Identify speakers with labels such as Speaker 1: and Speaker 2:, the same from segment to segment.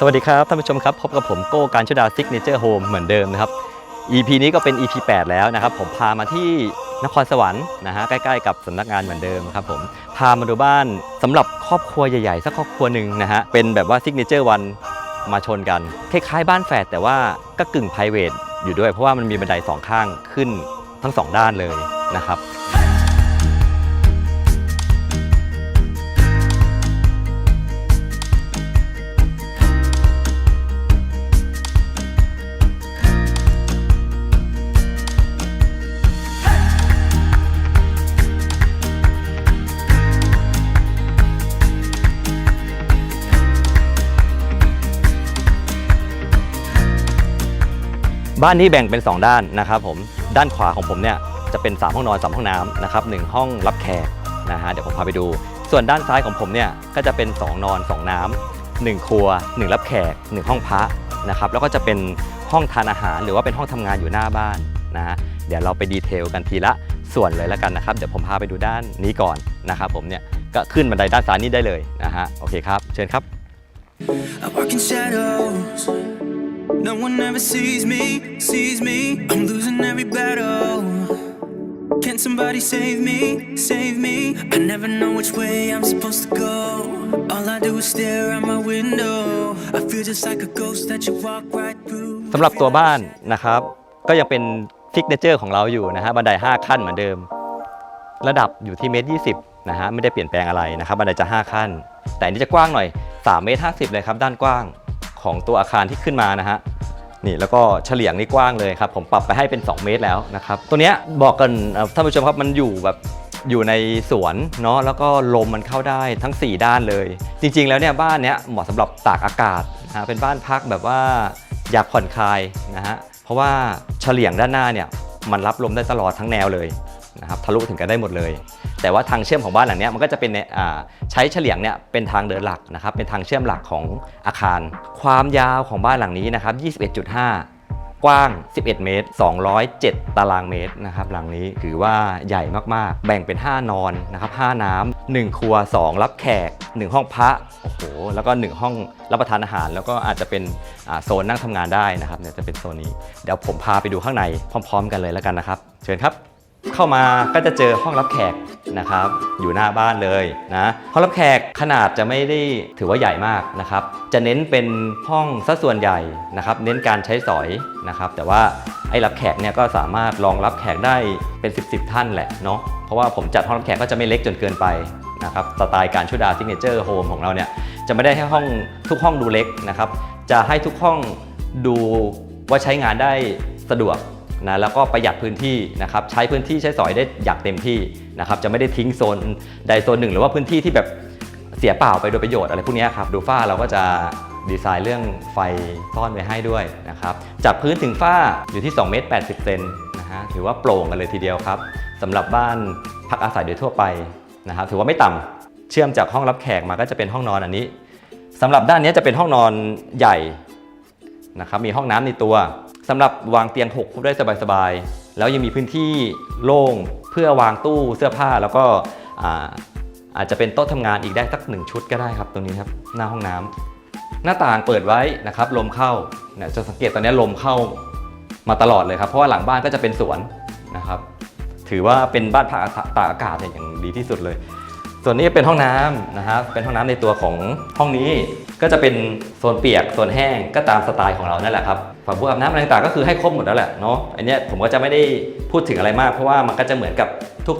Speaker 1: สวัสดีครับท่านผู้ชมครับ พบกับผมโก้การชดาซิกเนเจอร์โฮมเหมือนเดิมนะครับ EP นี้ก็เป็น EP 8 แล้วนะครับ ผมพามาที่นครสวรรค์นะฮะใกล้ๆกับสำนักงานเหมือนเดิมครับผมพามาดูบ้านสำหรับครอบครัวใหญ่ๆสักครอบครัวหนึ่งนะฮะเป็นแบบว่าซิกเนเจอร์วันมาชนกัน คล้ายๆบ้านแฝดแต่ว่าก็กึ่ง p r i v a t อยู่ด้วยเพราะว่ามันมีบันไดสองข้างขึ้นทั้งสองด้านเลยนะครับ บ้านนี้แบ่งเป็น 2 ด้านนะครับผมด้านขวาของผมเนี่ยจะเป็น 3 ห้องนอน 3 ห้องน้ำนะครับหนึ่งห้องรับแขกนะฮะเดี๋ยวผมพาไปดู ส่วนด้านซ้ายของผมเนี่ยก็จะเป็น 2 นอน 2 น้ำหนึ่งครัว 1 รับแขก 1 ห้องพระนะครับแล้วก็จะเป็นห้องทานอาหาร หรือว่าเป็นห้องทำงานอยู่หน้าบ้านนะฮะเดี๋ยวเราไปดีเทลกันทีละส่วนเลยแล้วกันนะครับเดี๋ยวผมพาไปดูด้านนี้ก่อนนะครับผมเนี่ยก็ขึ้นบันไดด้านซ้ายนี้ได้เลยนะฮะโอเคครับเชิญครับ
Speaker 2: I walk in shadows. No one ever sees me, sees me. I'm losing every battle. Can somebody save me, save me? I never know which way I'm supposed to go. All I do is stare out my window. I feel just like a ghost that you walk right through.
Speaker 1: สำหรับตัวบ้านนะครับ ก็ยังเป็นฟิกเนเจอร์ของเราอยู่นะฮะบันได 5 ขั้นเหมือนเดิม ระดับอยู่ที่เมตรยีนะฮะไม่ได้เปลี่ยนแปลงอะไรนะครับบันไดจะ 5 ขั้น แต่อันนี้จะกว้างหน่อย3เมตร50 เลยครับ ด้านกว้าง ของตัวอาคารที่ขึ้นมานะฮะนี่แล้วก็เฉลี่ยงนี่กว้างเลยครับ ผมปรับไปให้เป็น 2 เมตรแล้วนะครับ ตัวเนี้ยบอกกันท่านผู้ชมครับมันอยู่แบบอยู่ในสวนเนาะแล้วก็ลมมันเข้าได้ทั้ง 4 ด้านเลย จริง ๆ แล้วเนี่ยบ้านเนี้ยเหมาะสำหรับตากอากาศนะฮะเป็นบ้านพักแบบว่าอยากผ่อนคลายนะฮะเพราะว่าเฉลี่ยงด้านหน้าเนี่ยมันรับลมได้ตลอดทั้งแนวเลย นะครับทะลุถึงกันได้หมดเลย แต่ว่าทางเชื่อมของบ้านหลังนี้มันก็จะเป็นใช้เฉลียงเนี่ยเป็นทางเดินหลักนะครับเป็นทางเชื่อมหลักของอาคาร ความยาวของบ้านหลังนี้นะครับ21.5กว้าง 11 เมตร 207 ตารางเมตรนะครับ หลังนี้ถือว่าใหญ่มากๆ แบ่งเป็น 5 นอนนะครับ 5 น้ำ 1 ครัว 2 รับแขก 1 ห้องพระ โอ้โห แล้วก็ 1 ห้องรับประทานอาหาร แล้วก็อาจจะเป็นโซนนั่งทำงานได้นะครับ เนี่ยจะเป็นโซนนี้ เดี๋ยวผมพาไปดูข้างในพร้อม ๆ กันเลยแล้วกันนะครับ เชิญครับ เข้ามาก็จะเจอห้องรับแขกนะครับ อยู่หน้าบ้านเลยนะห้องรับแขกขนาดจะไม่ได้ถือว่าใหญ่มากนะครับ จะเน้นเป็นห้องซะส่วนใหญ่นะครับ เน้นการใช้สอยนะครับ แต่ว่าไอ้รับแขกเนี่ยก็สามารถรองรับแขกได้เป็น 10บสท่านแหละเนาะเพราะว่าผมจัดห้องรับแขกก็จะไม่เล็กจนเกินไปนะครับสไตล์การชุดาซิกเนเจอร์โฮมของเราเนี่ยจะไม่ได้ให้ห้องทุกห้องดูเล็กนะครับ จะให้ทุกห้องดูว่าใช้งานได้สะดวก นะแล้วก็ประหยัดพื้นที่นะครับใช้พื้นที่ใช้สอยได้อย่างเต็มที่นะครับจะไม่ได้ทิ้งโซนใดโซนหนึ่ง หรือว่าพื้นที่ที่แบบเสียเปล่าไปโดยประโยชน์อะไรพวกนี้ครับดูฝ้าเราก็จะดีไซน์เรื่องไฟซ่อนไว้ให้ด้วยนะครับจากพื้นถึงฝ้าอยู่ที่2เมตร80เซนนะฮะถือว่าโปร่งกันเลยทีเดียวครับสำหรับบ้านพักอาศัยโดยทั่วไปนะครับถือว่าไม่ต่ำเชื่อมจากห้องรับแขกมาก็จะเป็นห้องนอนอันนี้สำหรับด้านนี้จะเป็นห้องนอนใหญ่นะครับมีห้องน้ำในตัว สำหรับวางเตียง6ฟุตได้สบายๆ แล้วยังมีพื้นที่โล่งเพื่อวางตู้เสื้อผ้าแล้วก็อาอาจจะเป็นโต๊ะทำงานอีกได้สักหนึ่งชุดก็ได้ครับตรงนี้ครับหน้าห้องน้ำหน้าต่างเปิดไว้นะครับลมเข้าเนี่ยจะสังเกตตอนนี้ลมเข้ามาตลอดเลยครับ เพราะว่าหลังบ้านก็จะเป็นสวนนะครับ ถือว่าเป็นบ้านพักตากอากาศอย่างดีที่สุดเลย ส่วนนี้เป็นห้องน้ำนะครับเป็นห้องน้ำในตัวของห้องนี้ ก็จะเป็นโซนเปียกโซนแห้งก็ตามสไตล์ของเรานั่นแหละครับฝั่งพวกอาบน้ำอะไรต่างๆก็คือให้ครบหมดแล้วแหละเนาะอันนี้ผมก็จะไม่ได้พูดถึงอะไรมาก เพราะว่ามันก็จะเหมือนกับ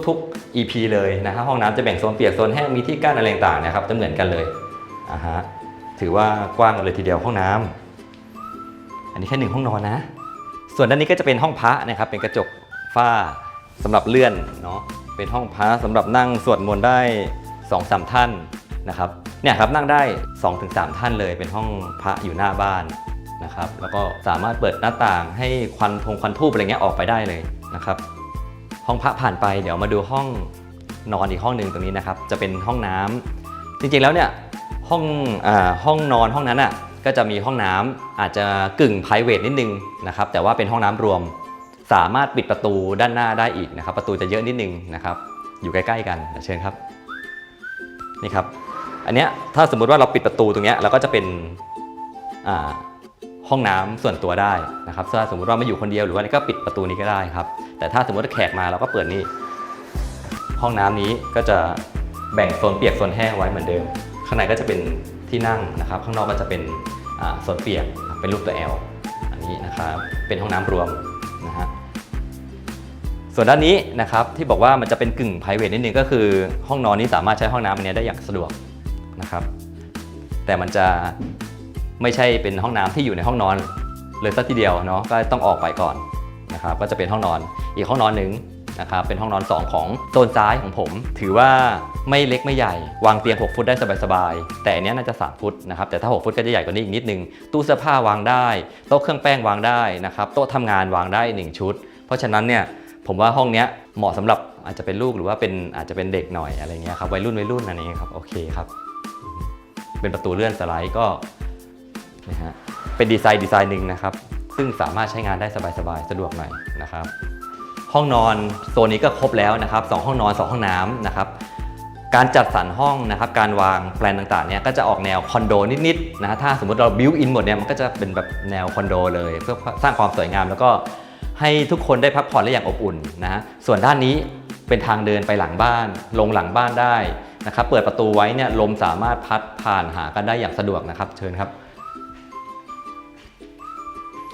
Speaker 1: ทุกๆ EP เลยนะฮะห้องน้ำจะแบ่งโซนเปียกโซนแห้งมีที่กั้นอะไรต่างๆนะครับจะเหมือนกันเลยอ่าฮะถือว่ากว้างเลยทีเดียวห้องน้ำอันนี้แค่หนึ่งห้องนอนนะ ส่วนด้านนี้ก็จะเป็นห้องพระนะครับเป็นกระจกฝ้าสำหรับเลื่อนเนาะเป็นห้องพระสำหรับนั่งสวดมนต์ได้2อสามท่าน นะครับเนี่ยครับนั่งได้ 2-3 ท่านเลยเป็นห้องพระอยู่หน้าบ้านนะครับแล้วก็สามารถเปิดหน้าต่างให้ควันทงควันทูบอะไรเงี้ยออกไปได้เลยนะครับห้องพระผ่านไปเดี๋ยวมาดูห้องนอนอีกห้องหนึ่งตรงนี้นะครับจะเป็นห้องน้ำจริงๆแล้วเนี่ยห้องอาห้องนอนห้องนั้นอะก็จะมีห้องน้ำอาจจะกึ่ง p r i v a t นิดนึงนะครับแต่ว่าเป็นห้องน้ำรวม สามารถปิดประตูด้านหน้าได้อีกนะครับประตูจะเยอะนิดนึงนะครับอยู่ใกล้ ๆ กันเดี๋ยวเชิญครับนี่ครับ อันเนี้ยถ้าสมมุติว่าเราปิดประตูตรงเนี้ยเราก็จะเป็นห้องน้ำส่วนตัวได้นะครับถ้าสมมติว่าม่อยู่คนเดียวหรือว่านี่ก็ปิดประตูนี้ก็ได้ครับ แต่ถ้าสมมติว่าแขกมาเราก็เปิดนี่ห้องน้ำนี้ก็จะแบ่งโซนเปียกโซนแห้งไว้เหมือนเดิม ข้างในก็จะเป็นที่นั่งนะครับ ข้างนอกก็จะเป็นโซนเปียกเป็นรูปตัว L อันนี้นะครับเป็นห้องน้ำรวมนะฮะส่วนด้านนี้นะครับที่บอกว่ามันจะเป็นกึ่ง p r i v a t นิดนึงก็คือห้องนอนนี้สามารถใช้ห้องน้ำอันนี้ได้อย่างสะดวก นะครับ แต่มันจะไม่ใช่เป็นห้องน้ำที่อยู่ในห้องนอน เลยสักทีเดียวเนาะก็ต้องออกไปก่อนนะครับ ก็จะเป็นห้องนอนอีกห้องนอนหนึ่งนะครับเป็นห้องนอน 2 ของโซนซ้ายของผม ถือว่าไม่เล็กไม่ใหญ่ วางเตียง 6 ฟุตได้สบายๆ แต่อันนี้น่าจะ 3 ฟุตนะครับ แต่ถ้า 6 ฟุตก็จะใหญ่กว่านี้อีกนิดนึง ตู้เสื้อผ้าวางได้ โต๊ะเครื่องแป้งวางได้นะครับ โต๊ะทำงานวางได้หนึ่งชุด เพราะฉะนั้นเนี่ยผมว่าห้องเนี้ยเหมาะสำหรับอาจจะเป็นลูกหรือว่าเป็นอาจจะเป็นเด็กหน่อยอะไรเงี้ยครับวัยรุ่นวัยรุ่นอันนี้ยครับโอเคครับ เป็นประตูเลื่อนสไลด์ก็นะฮะเป็นดีไซน์ดีไซน์หนึ่งนะครับ ซึ่งสามารถใช้งานได้สบายๆสะดวกหน่อยนะครับ ห้องนอนโซนนี้ก็ครบแล้วนะครับสองห้องนอนสองห้องน้ำนะครับการจัดสรรห้องนะครับการวางแปลนต่างๆเนี่ยก็จะออกแนวคอนโดนิดๆนะถ้าสมมติเราบิวอินหมดเนี่ยมันก็จะเป็นแบบแนวคอนโดเลย เพื่อสร้างความสวยงามแล้วก็ให้ทุกคนได้พักผ่อนได้อย่างอบอุ่นนะส่วนด้านนี้ เป็นทางเดินไปหลังบ้าน ลงหลังบ้านได้นะครับ เปิดประตูไว้เนี่ยลมสามารถพัดผ่านหากันได้อย่างสะดวกนะครับ เชิญครับ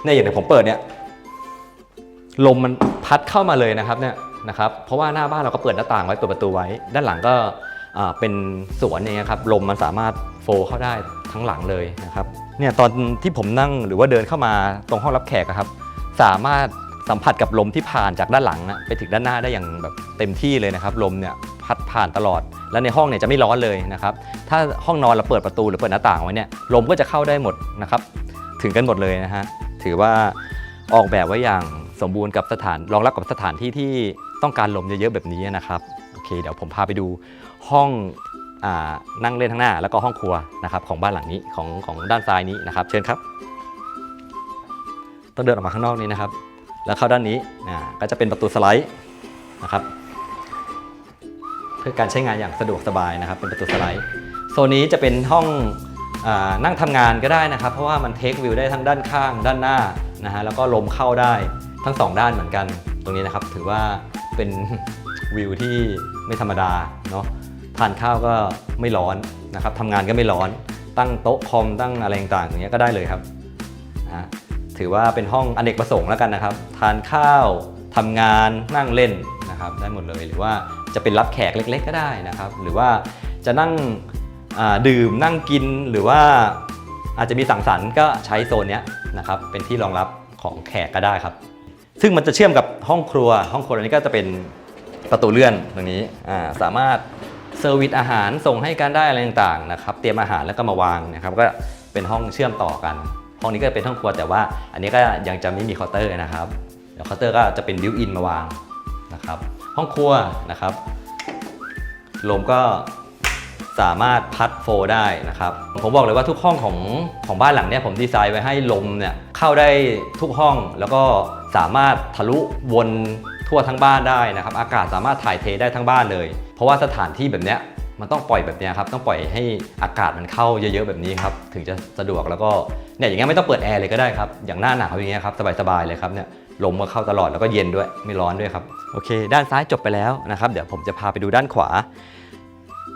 Speaker 1: เนี่ยอย่างเดี๋ยวผมเปิดเนี่ยลมมันพัดเข้ามาเลยนะครับเนี่ยนะครับ เพราะว่าหน้าบ้านเราก็เปิดหน้าต่างไว้เปิดประตูไว้ ด้านหลังก็อ่าเป็นสวนเนี่ยครับลมมันสามารถโฟเข้าได้ทั้งหลังเลยนะครับเนี่ยตอนที่ผมนั่งหรือว่าเดินเข้ามาตรงห้องรับแขกครับ สามารถ สัมผัสกับลมที่ผ่านจากด้านหลังอะไปถึงด้านหน้าได้อย่างแบบเต็มที่เลยนะครับลมเนี่ยพัดผ่านตลอด แล้วในห้องเนี่ยจะไม่ร้อนเลยนะครับถ้าห้องนอนเราเปิดประตูหรือเปิดหน้าต่างไว้เนี่ยลมก็จะเข้าได้หมดนะครับถึงกันหมดเลยนะฮะถือว่าออกแบบไว้อย่างสมบูรณ์กับสถานรองรับกับสถานที่ที่ต้องการลมเยอะๆแบบนี้นะครับโอเค เดี๋ยวผมพาไปดูห้องอนั่งเล่นข้างหน้า แล้วก็ห้องครัวนะครับของบ้านหลังนี้ของของด้านซ้ายนี้นะครับ เชิญครับ ต้องเดินออกมาข้างนอกนี้นะครับ แล้วเข้าด้านนี้อ่าก็จะเป็นประตูสไลด์นะครับ เพื่อการใช้งานอย่างสะดวกสบายนะครับ เป็นประตูสไลด์โซนนี้จะเป็นห้องอนั่งทำงานก็ได้นะครับ เพราะว่ามันเทควิวได้ทั้งด้านข้าง ด้านหน้านะฮะแล้วก็ลมเข้าได้ทั้งสองด้านเหมือนกัน ตรงนี้นะครับถือว่าเป็นวิวที่ไม่ธรรมดาเนาะทานข้าวก็ไม่ร้อนนะครับทำงานก็ไม่ร้อน ตั้งโต๊ะคอมตั้งอะไรต่างๆอย่างเงี้ยก็ได้เลยครับนะฮะ ถือว่าเป็นห้องอเนกประสงค์แล้วกันนะครับ ทานข้าวทำงานนั่งเล่นนะครับได้หมดเลยหรือว่าจะเป็นรับแขกเล็ก ๆ ก็ได้นะครับ หรือว่าจะนั่งดื่มนั่งกินหรือว่าอาจจะมีสังสรรค์ก็ใช้โซนนี้นะครับเป็นที่รองรับของแขกก็ได้ครับ ซึ่งมันจะเชื่อมกับห้องครัว ห้องครัวอันนี้ก็จะเป็นประตูเลื่อนตรงนี้สามารถเซอร์วิสอาหารส่งให้กันได้อะไรต่างๆนะครับ เตรียมอาหารแล้วก็มาวางนะครับ ก็เป็นห้องเชื่อมต่อกัน ห้องนี้ก็เป็นห้องครัวแต่ว่า อันนี้ก็ยังจะไม่มีเคาน์เตอร์นะครับเดี๋ยวเคาน์เตอร์ก็จะเป็นบิวอินมาวางนะครับ ห้องครัวนะครับ ลมก็สามารถพัดโฟลได้นะครับ ผมบอกเลยว่าทุกห้องของของบ้านหลังเนี้ยผมดีไซน์ไว้ให้ลมเนี่ยเข้าได้ทุกห้องแล้วก็สามารถทะลุวนทั่วทั้งบ้านได้นะครับ อากาศสามารถถ่ายเทได้ทั้งบ้านเลย เพราะว่าสถานที่แบบเนี้ย มันต้องปล่อยแบบนี้ครับ ต้องปล่อยให้อากาศมันเข้าเยอะๆแบบนี้ครับ ถึงจะสะดวกแล้วก็เนี่ยอย่างเงี้ยไม่ต้องเปิดแอร์เลยก็ได้ครับ อย่างหน้าหนาวอย่างเงี้ยครับสบายๆเลยครับเนี่ยลมก็เข้าตลอดแล้วก็เย็นด้วยไม่ร้อนด้วยครับโอเค ด้านซ้ายจบไปแล้วนะครับ เดี๋ยวผมจะพาไปดูด้านขวา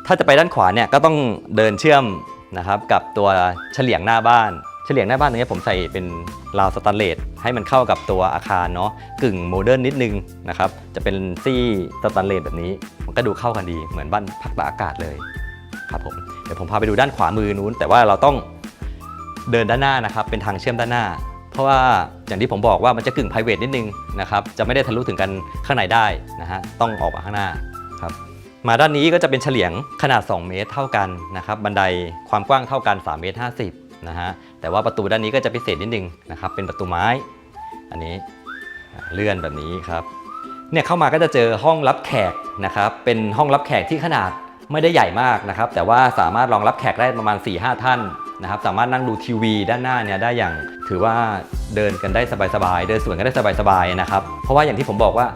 Speaker 1: ถ้าจะไปด้านขวาเนี่ยก็ต้องเดินเชื่อมนะครับกับตัวเฉลียงหน้าบ้าน เฉลียงหน้าบ้านตรงนี้ผมใส่เป็นราวสแตนเลสให้มันเข้ากับตัวอาคารเนาะกึ่งโมเดิร์นนิดนึงนะครับจะเป็นซี่สแตนเลสแบบนี้ มันก็ดูเข้ากันดีเหมือนบ้านพักตากอากาศเลยครับผมเดี๋ยวผมพาไปดูด้านขวามือนู้น แต่ว่าเราต้องเดินด้านหน้านะครับ เป็นทางเชื่อมด้านหน้า เพราะว่าอย่างที่ผมบอกว่ามันจะกึ่ง p r i v a t นิดนึงนะครับจะไม่ได้ทะลุถึงกันข้างในได้นะฮะต้องออกมาข้างหน้าครับมาด้านนี้ก็จะเป็นเฉลียงขนาด 2 เมตรเท่ากันนะครับบันไดความกว้างเท่ากัน 3 เมตร 50นะฮะแต่ว่าประตูด้านนี้ก็จะพิเศษนิดนึงนะครับเป็นประตูไม้ อันนี้เลื่อนแบบนี้ครับ เนี่ยเข้ามาก็จะเจอห้องรับแขกนะครับ เป็นห้องรับแขกที่ขนาดไม่ได้ใหญ่มากนะครับ แต่ว่าสามารถรองรับแขกได้ประมาณ 4-5 ท่านนะครับ สามารถนั่งดูทีวีด้านหน้าเนี่ยได้อย่างถือว่าเดินกันได้สบายๆ เดินสวนกันได้สบายๆนะครับ เพราะว่าอย่างที่ผมบอกว่า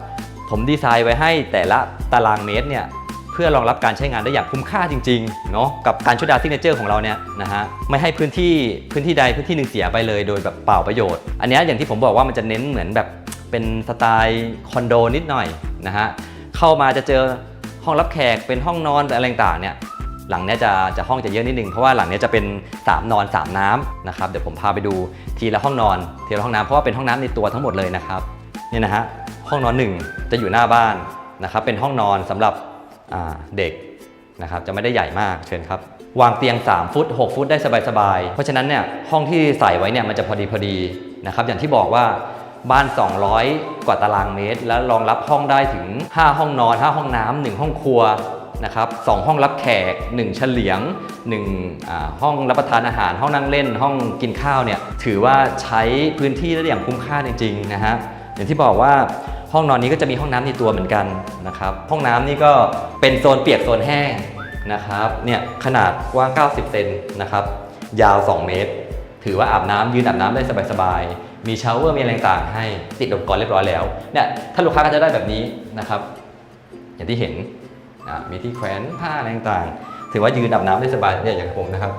Speaker 1: ผมดีไซน์ไว้ให้แต่ละตารางเมตรเนี่ยเพื่อรองรับการใช้งานได้อย่างคุ้มค่าจริงๆเนาะกับการชุดดาซิกเนเจอร์ของเราเนี่ยนะฮะไม่ให้พื้นที่พื้นที่ใดพื้นที่หนึ่งเสียไปเลยโดยแบบเปล่าประโยชน์ อันนี้อย่างที่ผมบอกว่ามันจะเน้นเหมือนแบบ เป็นสไตล์คอนโดนิดหน่อยนะฮะเข้ามาจะเจอห้องรับแขกเป็นห้องนอนอะไรต่างเนี่ยหลังนี้จะจะห้องจะเยอะนิดนึงเพราะว่าหลังนี้จะเป็น 3 นอน 3 น้ำนะครับเดี๋ยวผมพาไปดูทีละห้องนอนทีละห้องน้ำเพราะว่าเป็นห้องน้ำในตัวทั้งหมดเลยนะครับนี่นะฮะห้องนอนหนึ่งจะอยู่หน้าบ้านนะครับเป็นห้องนอนสำหรับเด็กนะครับจะไม่ได้ใหญ่มากเชิญครับ วางเตียง 3 ฟุต 6 ฟุตได้สบายๆ เพราะฉะนั้นเนี่ยห้องที่ใส่ไว้เนี่ยมันจะพอดีพอดีนะครับอย่างที่บอกว่า บ้าน 200 กว่าตารางเมตร แล้วรองรับห้องได้ถึง 5 ห้องนอน 5 ห้องน้ำ1ห้องครัวนะครับสองห้องรับแขก 1 เฉลียง1อ่าห้องรับประทานอาหาร ห้องนั่งเล่น ห้องกินข้าวเนี่ยถือว่าใช้พื้นที่ได้อย่างคุ้มค่าจริงๆนะฮะอย่างที่บอกว่าห้องนอนนี้ก็จะมีห้องน้ำในตัวเหมือนกันนะครับห้องน้ำนี่ก็เป็นโซนเปียกโซนแห้งนะครับเนี่ยขนาดกว้าง 90 เซนนะครับยาว 2 เมตร ถือว่าอาบน้ำยืนอาบน้ำได้สบายๆ มีชาวเวอร์มีอะไรต่างให้ติดอุปกรณ์เรียบร้อยแล้วเนี่ยถ้าลูกค้าก็จะได้แบบนี้นะครับ อย่างที่เห็นมีที่แขวนผ้าอะไรต่างถือว่ายืนอาบน้ำได้สบายเนี่ยอย่างผมนะครับ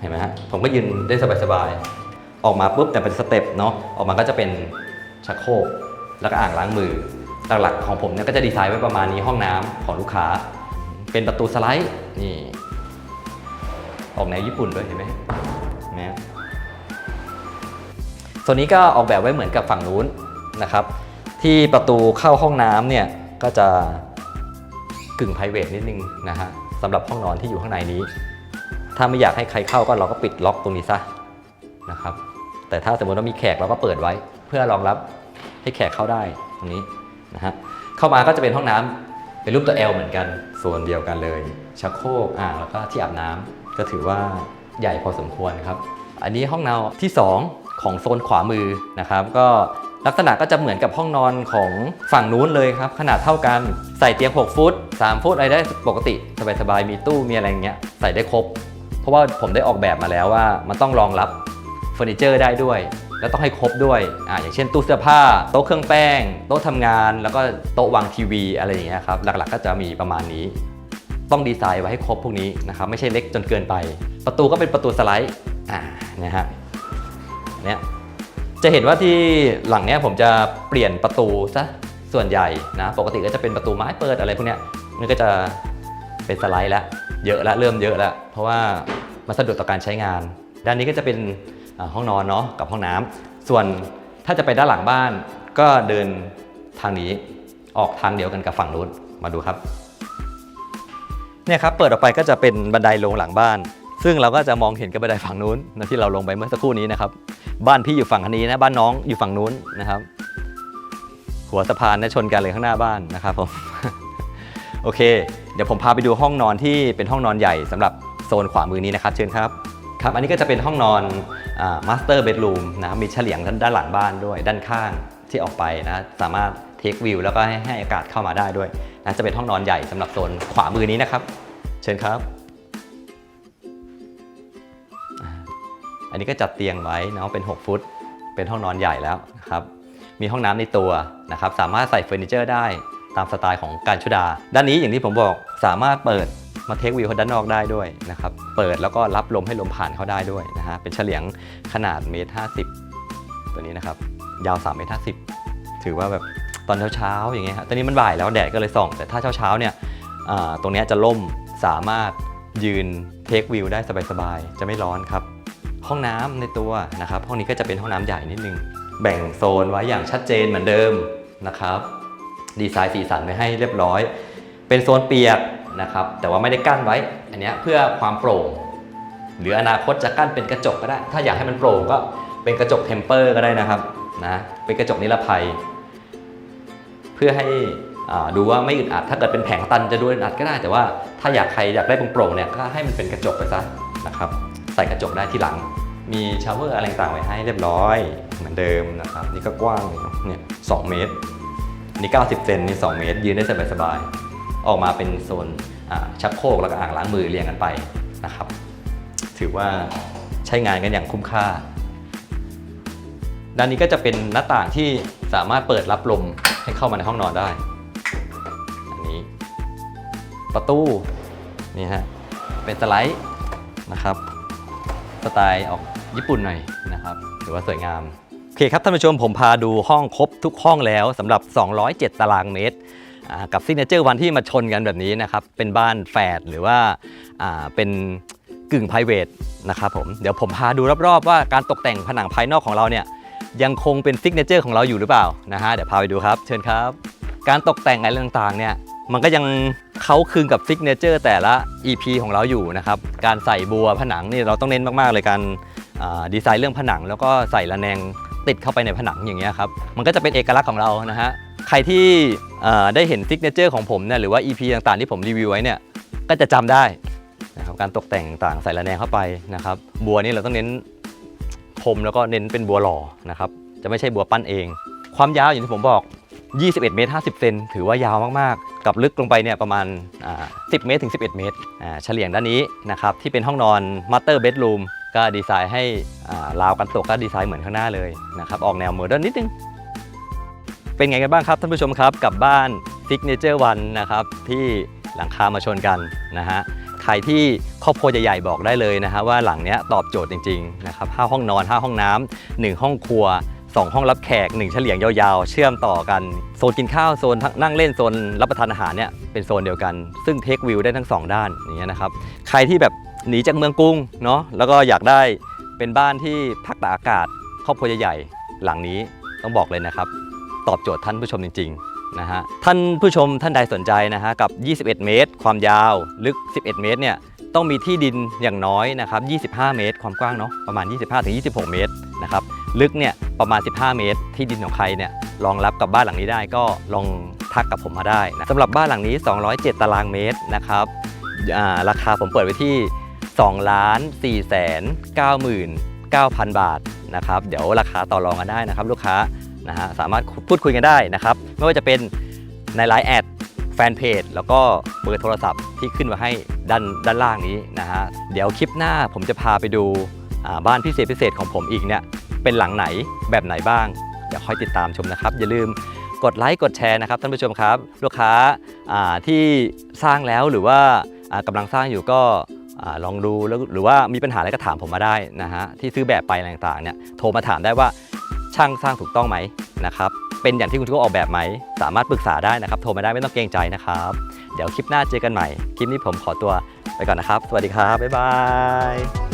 Speaker 1: เห็นไหมฮะผมก็ยืนได้สบายๆออกมาปุ๊บแต่เป็นสเต็ปเนาะออกมาก็จะเป็นชักโครกแล้วก็อ่างล้างมือหลักๆของผมเนี่ยก็จะดีไซน์ไว้ประมาณนี้ห้องน้ำของลูกค้า เป็นประตูสไลด์นี่ออกแนวญี่ปุ่นด้วยเห็นไหม ส่วนนี้ก็ออกแบบไว้เหมือนกับฝั่งนู้นนะครับ ที่ประตูเข้าห้องน้ำเนี่ยก็จะกึ่ง p r i v a t นิดนึงนะฮะสำหรับห้องนอนที่อยู่ข้างในนี้ ถ้าไม่อยากให้ใครเข้าก็เราก็ปิดล็อกตรงนี้ซะนะครับ แต่ถ้าสมมติว่ามีแขกเราก็เปิดไว้ เพื่อรองรับให้แขกเข้าได้ตรงนี้นะฮะเข้ามาก็จะเป็นห้องน้ำเป็นรูปตัว L เหมือนกันส่วนเดียวกันเลยชักโครกอ่างแล้วก็ที่อาบน้ำก็ถือว่าใหญ่พอสมควรครับ อันนี้ห้องนอนที่ 2 ของโซนขวามือนะครับ ก็ลักษณะก็จะเหมือนกับห้องนอนของฝั่งนู้นเลยครับ ขนาดเท่ากันใส่เตียง 6 ฟุต 3 ฟุตอะไรได้ปกติสบายๆมีตู้มีอะไรอย่างเงี้ยใส่ได้ครบ เพราะว่าผมได้ออกแบบมาแล้วว่ามันต้องรองรับเฟอร์นิเจอร์ได้ด้วย แล้วต้องให้ครบด้วยอ่าอย่างเช่นตู้เสื้อผ้า โต๊ะเครื่องแป้ง โต๊ะทำงาน แล้วก็โต๊ะวางทีวีอะไรอย่างเงี้ยครับหลักๆ ก็จะมีประมาณนี้ ต้องดีไซน์ไว้ให้ครบพวกนี้นะครับไม่ใช่เล็กจนเกินไป ประตูก็เป็นประตูสไลด์อ่านี่ฮะ เนี่ยจะเห็นว่าที่หลังเนี้ยผมจะเปลี่ยนประตูซะส่วนใหญ่นะปกติก็จะเป็นประตูไม้เปิดอะไรพวกเนี้ยมันก็จะเป็นสไลด์แล้วเยอะแล้วเริ่มเยอะแล้วเพราะว่ามันสะดวกต่อการใช้งาน ด้านนี้ก็จะเป็นห้องนอนเนาะกับห้องน้ำส่วนถ้าจะไปด้านหลังบ้านก็เดินทางนี้ออกทางเดียวกันกับฝั่งนู้นมาดูครับเนี่ยครับเปิดออกไปก็จะเป็นบันไดลงหลังบ้าน ซึ่งเราก็จะมองเห็นกับบันไดฝั่งนู้นนะที่เราลงไปเมื่อสักครู่นี้นะครับ บ้านพี่อยู่ฝั่งนี้นะบ้านน้องอยู่ฝั่งนู้นนะครับ หัวสะพานนะชนกันเลยข้างหน้าบ้านนะครับผมโอเค เดี๋ยวผมพาไปดูห้องนอนที่เป็นห้องนอนใหญ่สำหรับโซนขวามือนี้นะครับเชิญครับครับอันนี้ก็จะเป็นห้องนอนมาสเตอร์เบดรูมนะครับมีเฉลียงด้านหลังบ้านด้วย ด้านข้างที่ออกไปนะสามารถเทควิวแล้วก็ให้ให้อากาศเข้ามาได้ด้วยนะจะเป็นห้องนอนใหญ่สำหรับโซนขวามือนี้นะครับ เชิญครับ อันนี้ก็จัดเตียงไว้เนาะเป็น 6 ฟุต เป็นห้องนอนใหญ่แล้วนะครับมีห้องน้ำในตัวนะครับสามารถใส่เฟอร์นิเจอร์ได้ตามสไตล์ของการชุดา ด้านนี้อย่างที่ผมบอกสามารถเปิดมาเทควิวด้านนอกได้ด้วยนะครับเปิดแล้วก็รับลมให้ลมผ่านเข้าได้ด้วยนะฮะเป็นเฉลียงขนาดเมตรห้าสิบตัวนี้นะครับยาว3เมตรห้าสิบถือว่าแบบตอนเช้าๆอย่างเงี้ยฮะตอนนี้มันบ่ายแล้วแดดก็เลยส่อง แต่ถ้าเช้าๆเนี่ยตรงนี้จะล่มสามารถยืนเทควิวได้สบายๆ จะไม่ร้อนครับ ห้องน้ำในตัวนะครับ ห้องนี้ก็จะเป็นห้องน้ำใหญ่นิดนึง แบ่งโซนไว้อย่างชัดเจนเหมือนเดิมนะครับ ดีไซน์สีสันไว้ให้เรียบร้อย เป็นโซนเปียกนะครับ แต่ว่าไม่ได้กั้นไว้ อันนี้เพื่อความโปร่ง หรืออนาคตจะกั้นเป็นกระจกก็ได้ ถ้าอยากให้มันโปร่งก็เป็นกระจกเทมเปอร์ก็ได้นะครับนะเป็นกระจกนิรภัย เพื่อให้ดูว่าไม่อึดอัด ถ้าเกิดเป็นแผงตันจะดูอึดอัดก็ได้ แต่ว่าถ้าอยากใครอยากได้โปร่งๆเนี่ยก็ให้มันเป็นกระจกไปซะนะครับ ใส่กระจกได้ที่หลัง มีชาวเวอร์อะไรต่างๆไว้ให้เรียบร้อย เหมือนเดิมนะครับ นี่ก็กว้างเนอะเนี่ยสเมตร นี่ 90 เซนนี่ 2 เมตร ยืนได้สบายๆ ออกมาเป็นโซนชักโครกแล้วก็อ่างล้างมือเรียงกันไปนะครับ ถือว่าใช้งานกันอย่างคุ้มค่า ด้านนี้ก็จะเป็นหน้าต่างที่สามารถเปิดรับลมให้เข้ามาในห้องนอนได้ อันนี้ ประตู นี่ฮะ เป็นสไลด์นะครับ สไตล์ออกญี่ปุ่นหน่อยนะครับถือว่าสวยงาม โอเคครับท่านผู้ชมผมพาดูห้องครบทุกห้องแล้วสำหรับ 207 ตารางเมตรกับซิกเนเจอร์วันที่มาชนกันแบบนี้นะครับ เป็นบ้านแฝดหรือว่าอ่าเป็นกึ่ง p r i v a t นะครับผมเดี๋ยวผมพาดูรอบๆ ว่าการตกแต่งผนังภายนอกของเราเนี่ยยังคงเป็นซิกเนเจอร์ของเราอยู่หรือเปล่านะฮะเดี๋ยวพาไปดูครับ เชิญครับ การตกแต่งอะไรต่างๆเนี่ยมันก็ยัง เขาคืนกับซิกเนเจอร์แต่ละ EP ของเราอยู่นะครับ การใส่บัวผนังนี่เราต้องเน้นมาก ๆ เลยการดีไซน์เรื่องผนัง แล้วก็ใส่ระแนงติดเข้าไปในผนังอย่างเงี้ยครับ มันก็จะเป็นเอกลักษณ์ของเรานะฮะ ใครที่ได้เห็นซิกเนเจอร์ของผมเนี่ยหรือว่า EP ต่างๆที่ผมรีวิวไว้เนี่ยก็จะจำได้นะครับการตกแต่งต่างใส่ระแนงเข้าไปนะครับ บัวนี่เราต้องเน้นคมแล้วก็เน้นเป็นบัวหล่อนะครับ จะไม่ใช่บัวปั้นเอง ความยาวอย่างที่ผมบอก 21 เมตร 50 เซนถือว่ายาวมากๆ กับลึกลงไปเนี่ยประมาณ 10 เมตรถึง 11 เมตรเฉลี่ยงด้านนี้นะครับที่เป็นห้องนอน Master Bedroom ก็ดีไซน์ให้ราวกันตกก็ดีไซน์เหมือนข้างหน้าเลยนะครับออกแนวโมเดิร์นนิดนึง เป็นไงกันบ้างครับท่านผู้ชมครับกับบ้าน Signature One นนะครับที่หลังคามาชนกันนะฮะใครที่ครอบครัวใหญ่ๆบอกได้เลยนะฮะว่าหลังเนี้ยตอบโจทย์จริงๆนะครับห้าห้องนอน 5 ห้องน้ำหนึ่งห้องครัว 2 ห้องรับแขก 1 เฉลียงยาวๆ เชื่อมต่อกัน โซนกินข้าว โซนนั่งเล่น โซนรับประทานอาหารเนี่ยเป็นโซนเดียวกัน ซึ่งเทควิวได้ทั้ง 2 ด้านอย่างเงี้ยนะครับ ใครที่แบบหนีจากเมืองกรุงเนาะ แล้วก็อยากได้เป็นบ้านที่พักตากอากาศ ครอบครัวใหญ่ๆ หลังนี้ต้องบอกเลยนะครับ ตอบโจทย์ท่านผู้ชมจริงๆนะฮะ ท่านผู้ชมท่านใดสนใจนะฮะกับ 21 เมตร ความยาว ลึก 11 เมตรเนี่ยต้องมีที่ดินอย่างน้อยนะครับ 25 เมตร ความกว้างเนาะ ประมาณ 25-26 เมตรนะครับ ลึกเนี่ยประมาณ 15 เมตร ที่ดินของใครเนี่ยรองรับกับบ้านหลังนี้ได้ก็ลองทักกับผมมาได้นะสำหรับบ้านหลังนี้ 207 ตารางเมตรนะครับาราคาผมเปิดไว้ที่2ล้าน4แสน99,000 บาทนะครับเดี๋ยวราคาต่อรองกันได้นะครับ ลูกค้านะฮะสามารถพูดคุยกันได้นะครับ ไม่ว่าจะเป็นในไลน์แอดแฟนเพจแล้วก็เบอร์โทรศัพท์ที่ขึ้นมาให้ด้านด้านล่างนี้นะฮะเดี๋ยวคลิปหน้าผมจะพาไปดูบ้านพิเศษพิเศษของผมอีกเนี่ย เป็นหลังไหนแบบไหนบ้าง เดี๋ยวค่อยติดตามชมนะครับ อย่าลืมกดไลค์กดแชร์นะครับท่านผู้ชมครับ ลูกค้าาที่สร้างแล้วหรือว่าากำลังสร้างอยู่ก็อลองดูแล้วหรือว่ามีปัญหาอะไรก็ถามผมมาได้นะฮะที่ซื้อแบบไปอะไรต่างๆเนี่ยโทรมาถามได้ว่าช่างสร้างถูกต้องไหมนะครับเป็นอย่างที่คุณทุกออกแบบไหม สามารถปรึกษาได้นะครับ โทรมาได้ไม่ต้องเกรงใจนะครับ เดี๋ยวคลิปหน้าเจอกันใหม่ คลิปนี้ผมขอตัวไปก่อนนะครับ สวัสดีครับ บ๊ายบาย